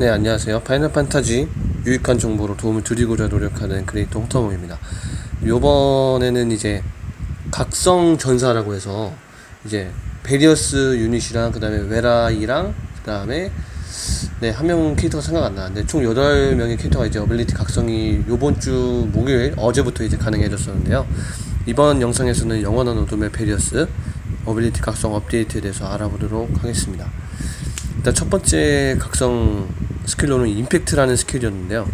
네, 안녕하세요. 파이널 판타지 유익한 정보로 도움을 드리고자 노력하는 크리에이터 홍터모입니다. 요번에는 이제 각성 전사라고 해서 이제 베리어스 유닛이랑 그다음에 웨라이랑 그다음에 네, 한 명 캐릭터가 생각 안 나는데 총 8명의 캐릭터가 이제 어빌리티 각성이 요번 주 목요일 어제부터 이제 가능해졌었는데요. 이번 영상에서는 영원한 어둠의 베리어스 어빌리티 각성 업데이트에 대해서 알아보도록 하겠습니다. 일단 첫 번째 각성 스킬로는 임팩트라는 스킬이었는데요.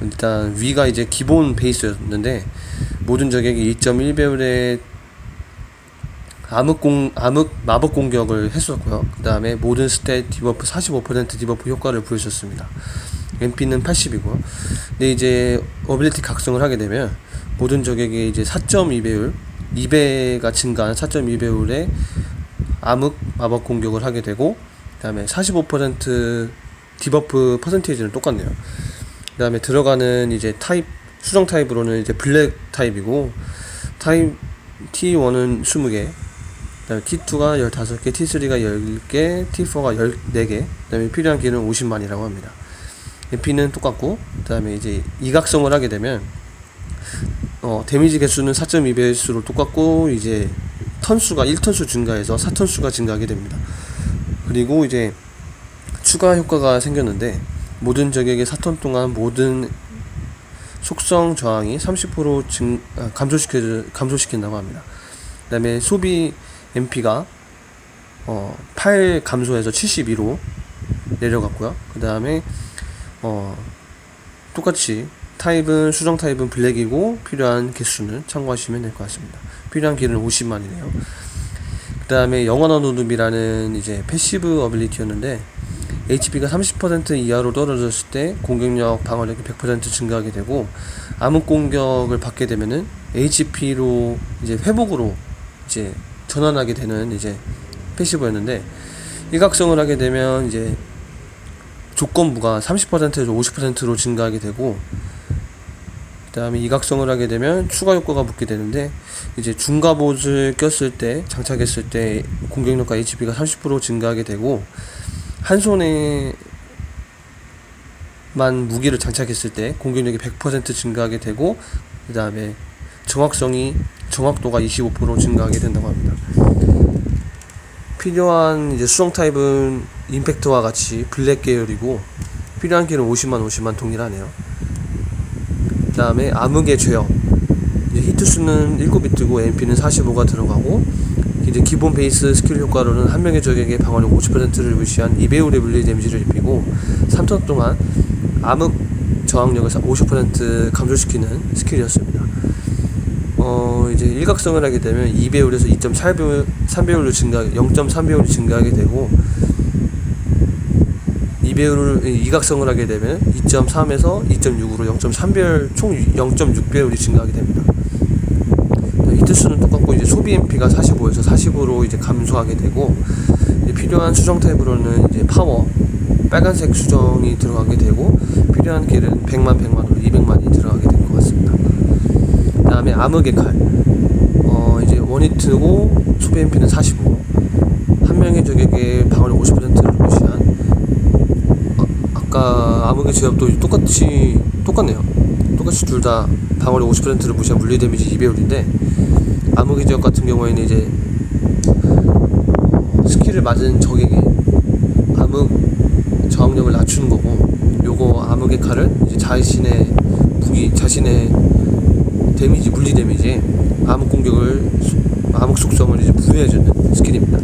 일단 위가 이제 기본 베이스였는데 모든 적에게 2.1배율의 암흑 공 암흑 마법 공격을 했었고요. 그 다음에 모든 스탯 디버프 45% 디버프 효과를 부여줬습니다. MP는 80이고요. 근데 이제 어빌리티 각성을 하게 되면 모든 적에게 이제 4.2배율 2배가 증가한 4.2배율의 암흑 마법 공격을 하게 되고 그 다음에 45% 디버프 퍼센테이지는 똑같네요. 그 다음에 들어가는 이제 타입 수정 타입으로는 이제 블랙 타입이고 타입 T1은 20개, 그다음에 T2가 15개, T3가 10개, T4가 14개, 그다음에 필요한 기는 50만이라고 합니다. MP는 똑같고 그다음에 이제 이각성을 하게 되면 어, 데미지 개수는 4.2배수로 똑같고 이제 턴수가 1턴수 증가해서 4턴수가 증가하게 됩니다. 그리고 이제 추가 효과가 생겼는데 모든 적에게 4턴 동안 모든 속성 저항이 30% 증, 아, 감소시켜, 감소시킨다고 합니다. 그 다음에 소비 MP가 어, 8 감소해서 72로 내려갔고요. 그 다음에 어, 똑같이 타입은 수정 타입은 블랙이고 필요한 개수는 참고하시면 될 것 같습니다. 필요한 길은 50만이네요. 그 다음에 영원한 어둠이라는 이제 패시브 어빌리티였는데 HP가 30% 이하로 떨어졌을 때 공격력 방어력이 100% 증가하게 되고 암흑 공격을 받게 되면은 HP로 이제 회복으로 이제 전환하게 되는 이제 패시브였는데 일각성을 하게 되면 이제 조건부가 30%에서 50%로 증가하게 되고 그 다음에 이각성을 하게 되면 추가 효과가 붙게 되는데 이제 중갑옷을 꼈을 때 장착했을 때 공격력과 HP가 30% 증가하게 되고 한 손에만 무기를 장착했을 때 공격력이 100% 증가하게 되고 그 다음에 정확성이 정확도가 25% 증가하게 된다고 합니다. 필요한 이제 수정 타입은 임팩트와 같이 블랙 계열이고 필요한 길은 50만 50만 동일하네요. 그 다음에 암흑의 죄업 히트 수는 7비트고 MP는 45가 들어가고 이제 기본 베이스 스킬 효과로는 한 명의 적에게 방어력 50%를 무시한 2배율의 물리 데미지를 입히고 3턴 동안 암흑 저항력을 50% 감소시키는 스킬이었습니다. 어 이제 일각성을 하게 되면 2배율에서 2.3배율 3배율로 증가 0.3배율이 증가하게 되고 2배율을 이각성을 하게 되면 2.3에서 2.6으로 0.3배율 총 0.6배율이 증가하게 됩니다. 히트 수는 똑같고 이제 소비 MP가 45에서 40으로 이제 감소하게 되고 이제 필요한 수정 타입으로는 이제 파워 빨간색 수정이 들어가게 되고 필요한 길은 100만 100만으로 200만이 들어가게 될것 같습니다. 그다음에 암흑의 칼. 어 이제 원히트고 소비 MP는 45. 한 명의 적에게 방어력 50%를 무시한 아, 아까 암흑의 제압도 똑같이 똑같네요. 똑같이 둘 다 방어력 50%를 무시한 물리 데미지 2배율인데 암흑의 지역 같은 경우에는 이제 어, 스킬을 맞은 적에게 암흑 저항력을 낮추는 거고 요거 암흑의 칼을 이제 자신의 무기 자신의 데미지 물리 데미지 암흑 공격을 암흑 속성을 이제 부여해주는 스킬입니다.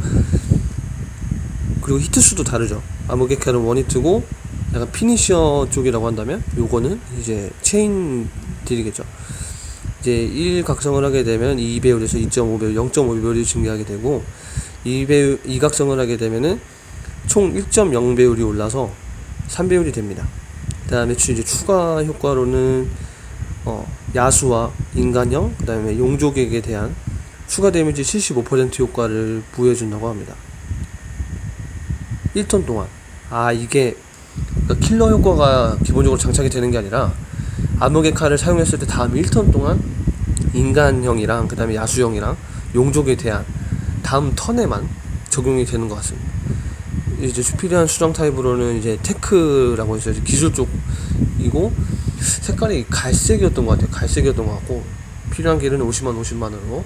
그리고 히트 수도 다르죠. 암흑의 칼은 원히트고 약간 피니셔 쪽이라고 한다면 요거는 이제 체인 딜이겠죠. 이제 1 각성을 하게 되면 2배율에서 2.5배율, 0.5배율이 증가하게 되고 2배율 2 각성을 하게 되면은 총 1.0배율이 올라서 3배율이 됩니다. 그다음에 이제 추가 효과로는 어, 야수와 인간형, 그다음에 용족에게 대한 추가 데미지 75% 효과를 부여해 준다고 합니다. 1턴 동안 아 이게 그러니까 킬러 효과가 기본적으로 장착이 되는 게 아니라 암흑의 칼을 사용했을 때 다음 1턴 동안 인간형이랑 그 다음에 야수형이랑 용족에 대한 다음 턴에만 적용이 되는 것 같습니다. 이제 필요한 수정 타입으로는 이제 테크 핑크라고 했어요. 기술 쪽이고 색깔이 갈색이었던 것 같아요. 갈색이었던 것 같고 필요한 길은 50만 50만으로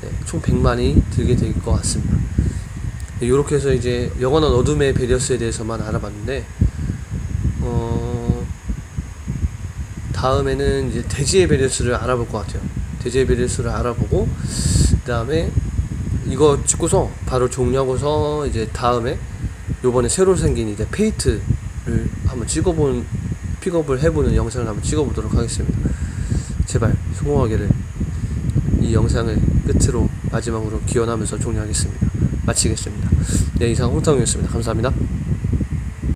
네, 총 100만이 들게 될 것 같습니다. 이렇게 해서 이제 영원한 어둠의 베리어스에 대해서만 알아봤는데 어 다음에는 이제 대지의 베리어스를 알아볼 것 같아요. 대지의 베리어스를 알아보고 그 다음에 이거 찍고서 바로 종료하고서 이제 다음에 요번에 새로 생긴 이제 페이트를 한번 찍어본 픽업을 해보는 영상을 한번 찍어보도록 하겠습니다. 제발 성공하기를 이 영상을 끝으로 마지막으로 기원하면서 종료하겠습니다. 마치겠습니다. 네 이상 홍탕이었습니다. 감사합니다.